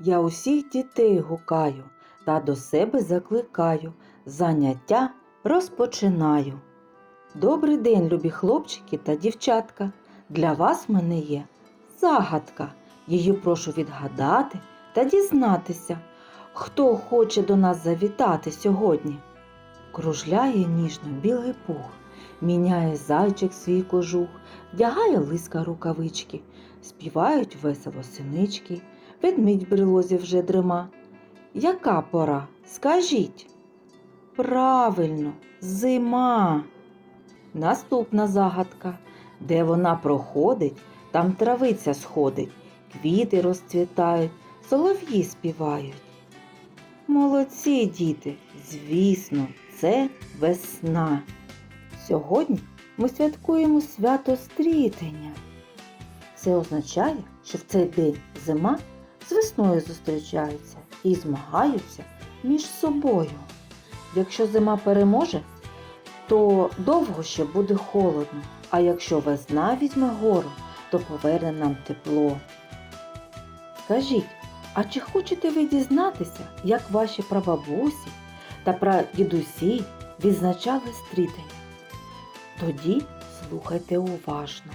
Я усіх дітей гукаю та до себе закликаю. Заняття розпочинаю. Добрий день, любі хлопчики та дівчатка. Для вас в мене є загадка. Її прошу відгадати та дізнатися, хто хоче до нас завітати сьогодні. Кружляє ніжно білий пух, міняє зайчик свій кожух, вдягає лиска рукавички, співають весело синички, ведмідь в брелозі вже дрима. Яка пора? Скажіть. Правильно, зима. Наступна загадка. Де вона проходить, там травиця сходить, квіти розцвітають, солов'ї співають. Молодці, діти, звісно, це весна. Сьогодні ми святкуємо свято стрітення. Це означає, що в цей день зима з весною зустрічаються і змагаються між собою. Якщо зима переможе, то довго ще буде холодно, а якщо весна візьме гору, то поверне нам тепло. Скажіть, а чи хочете ви дізнатися, як ваші прабабусі та прадідусі відзначали стрітення? Тоді слухайте уважно.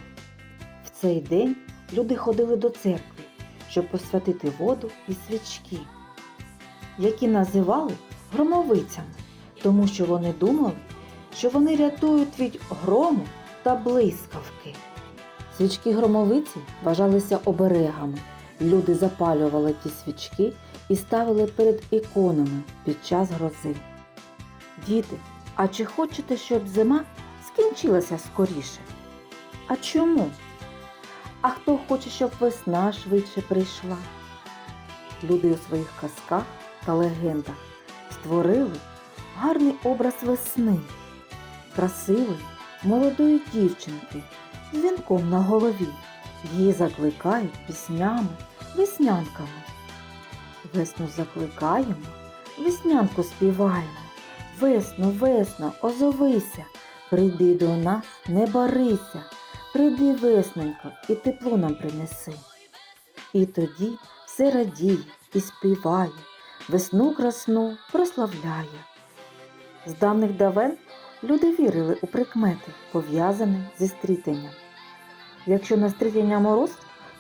В цей день люди ходили до церкви, щоб посвятити воду і свічки, які називали громовицями, тому що вони думали, що вони рятують від грому та блискавки. Свічки громовиці вважалися оберегами. Люди запалювали ті свічки і ставили перед іконами під час грози. Діти, а чи хочете, щоб зима скінчилася скоріше? А чому? А хто хоче, щоб весна швидше прийшла? Люди у своїх казках та легендах створили гарний образ весни, красивої молодої дівчинки з вінком на голові. Її закликають піснями, веснянками. Весну закликаємо, веснянку співаємо. Весно, весно, озовися, прийди до нас, не барися, прийди, весненько, і тепло нам принеси. І тоді все радіє і співає, весну красну прославляє. З давних давен люди вірили у прикмети, пов'язані зі стрітенням. Якщо на стрітення мороз,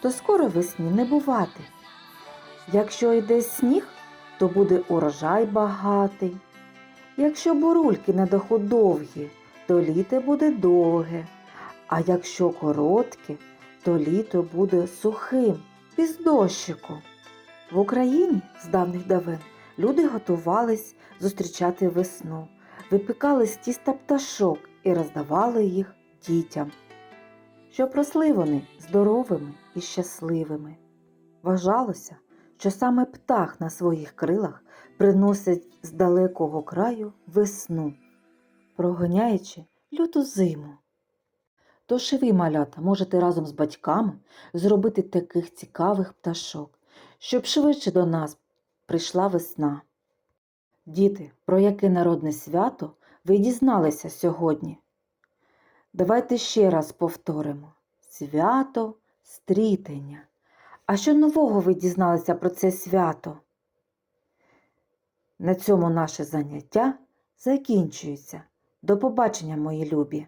то скоро весні не бувати. Якщо йде сніг, то буде урожай багатий. Якщо бурульки на даху довгі, то літо буде довге. А якщо коротке, то літо буде сухим, без дощику. В Україні з давних давен люди готувались зустрічати весну, випікали з тіста пташок і роздавали їх дітям щоб росли вони здоровими і щасливими. Вважалося, що саме птах на своїх крилах приносить з далекого краю весну, прогоняючи люту зиму. Тож і ви, малята, можете разом з батьками зробити таких цікавих пташок, щоб швидше до нас прийшла весна. Діти, про яке народне свято ви дізналися сьогодні? Давайте ще раз повторимо. Свято стрітення. А що нового ви дізналися про це свято? На цьому наше заняття закінчується. До побачення, мої любі!